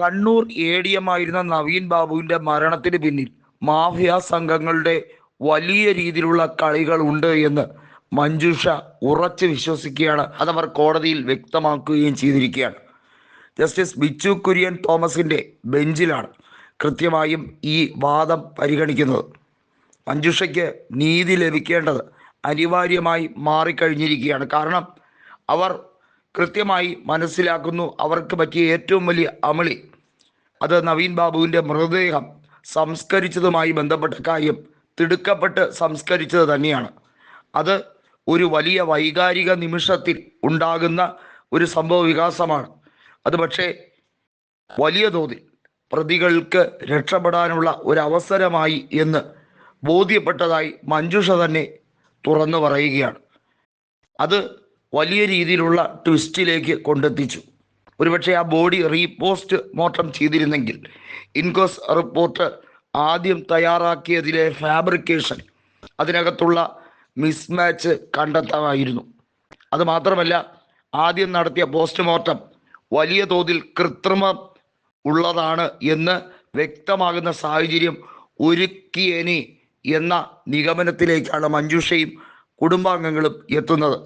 Kannur A D M ആയിരുന്ന നവീൻ ബാബുവിന്റെ മരണത്തിന് പിന്നിൽ മാഫിയ സംഘങ്ങളുടെ വലിയ രീതിയിലുള്ള കളികൾ ഉണ്ട് എന്ന് മഞ്ജുഷ ഉറച്ചു വിശ്വസിക്കുകയാണ്. അതവർ കോടതിയിൽ വ്യക്തമാക്കുകയും ചെയ്തിരിക്കുകയാണ്. ജസ്റ്റിസ് ബിച്ചു കുര്യൻ തോമസിന്റെ ബെഞ്ചിലാണ് കൃത്യമായും ഈ വാദം പരിഗണിക്കുന്നത്. മഞ്ജുഷയ്ക്ക് നീതി ലഭിക്കേണ്ടത് അനിവാര്യമായി മാറിക്കഴിഞ്ഞിരിക്കുകയാണ്. കാരണം അവർ കൃത്യമായി മനസ്സിലാക്കുന്നു. അവർക്ക് പറ്റിയ ഏറ്റവും വലിയ അമളി. അത് നവീൻ ബാബുവിന്റെ മൃതദേഹം സംസ്കരിച്ചതുമായി ബന്ധപ്പെട്ട കാര്യം തിടുക്കപ്പെട്ട് സംസ്കരിച്ചത് തന്നെയാണ്. അത് ഒരു വലിയ വൈകാരിക നിമിഷത്തിൽ ഉണ്ടാകുന്ന ഒരു സംഭവ വികാസമാണ്. അത് പക്ഷേ വലിയ തോതിൽ പ്രതികൾക്ക് രക്ഷപ്പെടാനുള്ള ഒരു അവസരമായി എന്ന് ബോധ്യപ്പെട്ടതായി മഞ്ജുഷ തന്നെ തുറന്നു പറയുകയാണ്. അത് വലിയ രീതിയിലുള്ള ട്വിസ്റ്റിലേക്ക് കൊണ്ടെത്തിച്ചു. ഒരുപക്ഷെ ആ ബോഡി റീപോസ്റ്റ് മോർട്ടം ചെയ്തിരുന്നെങ്കിൽ ഇൻകോസ് റിപ്പോർട്ട് ആദ്യം തയ്യാറാക്കിയതിലെ ഫാബ്രിക്കേഷൻ അതിനകത്തുള്ള മിസ്മാച്ച് കണ്ടെത്താമായിരുന്നു. അതുമാത്രമല്ല ആദ്യം നടത്തിയ പോസ്റ്റ്മോർട്ടം വലിയ തോതിൽ കൃത്രിമം ഉള്ളതാണ് എന്ന് വ്യക്തമാകുന്ന സാഹചര്യം ഒരുക്കിയേനെ എന്ന നിഗമനത്തിലേക്കാണ് മഞ്ജുഷയും കുടുംബാംഗങ്ങളും എത്തുന്നത്.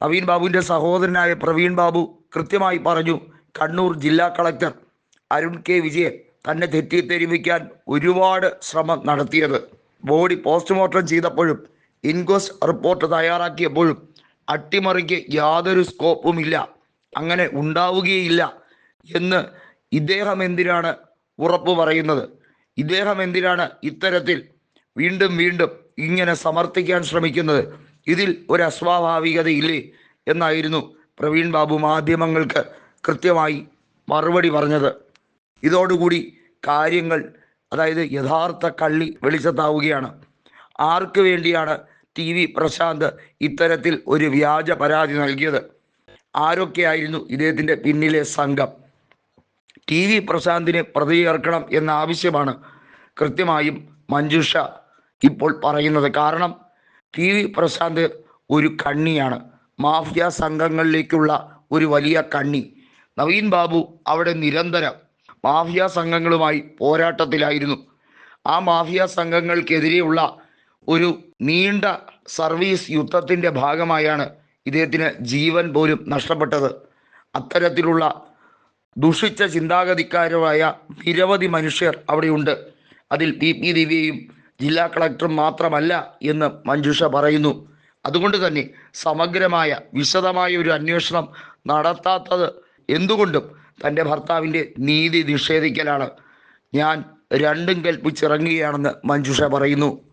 നവീൻ ബാബുവിന്റെ സഹോദരനായ പ്രവീൺ ബാബു കൃത്യമായി പറഞ്ഞു കണ്ണൂർ ജില്ലാ കളക്ടർ അരുൺ കെ. വിജയൻ തന്നെ തെറ്റി തെറ്റിദ്ധരിപ്പിക്കാൻ ഒരുപാട് ശ്രമം നടത്തിയത്. ബോഡി പോസ്റ്റ്മോർട്ടം ചെയ്തപ്പോഴും ഇൻക്വസ്റ്റ് റിപ്പോർട്ട് തയ്യാറാക്കിയപ്പോഴും അട്ടിമറിക്ക് യാതൊരു സ്കോപ്പുമില്ല. അങ്ങനെ ഉണ്ടാവുകയില്ല എന്ന് ഇദ്ദേഹം എന്തിനാണ് ഉറപ്പ് പറയുന്നത്? ഇദ്ദേഹം എന്തിനാണ് ഇത്തരത്തിൽ വീണ്ടും വീണ്ടും ഇങ്ങനെ സമർത്ഥിക്കാൻ ശ്രമിക്കുന്നത്? ഇതിൽ ഒരു അസ്വാഭാവികതയില്ലേ എന്നായിരുന്നു പ്രവീൺ ബാബു മാധ്യമങ്ങൾക്ക് കൃത്യമായി മറുപടി പറഞ്ഞത്. ഇതോടുകൂടി കാര്യങ്ങൾ അതായത് യഥാർത്ഥ കള്ളി വെളിച്ചത്താവുകയാണ്. ആർക്ക് വേണ്ടിയാണ് ടി വി പ്രശാന്ത് ഇത്തരത്തിൽ ഒരു വ്യാജ പരാതി നൽകിയത്? ആരൊക്കെയായിരുന്നു ഇദ്ദേഹത്തിന്റെ പിന്നിലെ സംഘം? ടി വി പ്രശാന്തിനെ പ്രതി ചേർക്കണം എന്ന ആവശ്യമാണ് കൃത്യമായും മഞ്ജുഷ ഇപ്പോൾ പറയുന്നത്. കാരണം ടി വി പ്രശാന്ത് ഒരു കണ്ണിയാണ്. മാഫിയ സംഘങ്ങളിലേക്കുള്ള ഒരു വലിയ കണ്ണി. നവീൻ ബാബു അവിടെ നിരന്തരം മാഫിയ സംഘങ്ങളുമായി പോരാട്ടത്തിലായിരുന്നു. ആ മാഫിയ സംഘങ്ങൾക്കെതിരെയുള്ള ഒരു നീണ്ട സർവീസ് യുദ്ധത്തിന്റെ ഭാഗമായാണ് ഇദ്ദേഹത്തിന് ജീവൻ പോലും നഷ്ടപ്പെട്ടത്. അത്തരത്തിലുള്ള ദുഷിച്ച ചിന്താഗതിക്കാരായ നിരവധി മനുഷ്യർ അവിടെയുണ്ട്. അതിൽ പി പി ദിവ്യയും ജില്ലാ കളക്ടർ മാത്രമല്ല എന്ന് മഞ്ജുഷ പറയുന്നു. അതുകൊണ്ട് തന്നെ സമഗ്രമായ വിശദമായ ഒരു അന്വേഷണം നടത്താത്തത് എന്തുകൊണ്ടും തന്റെ ഭർത്താവിന്റെ നീതി നിഷേധിക്കലാണ്. ഞാൻ രണ്ടും കൽപ്പിച്ചിറങ്ങുകയാണെന്ന് മഞ്ജുഷ പറയുന്നു.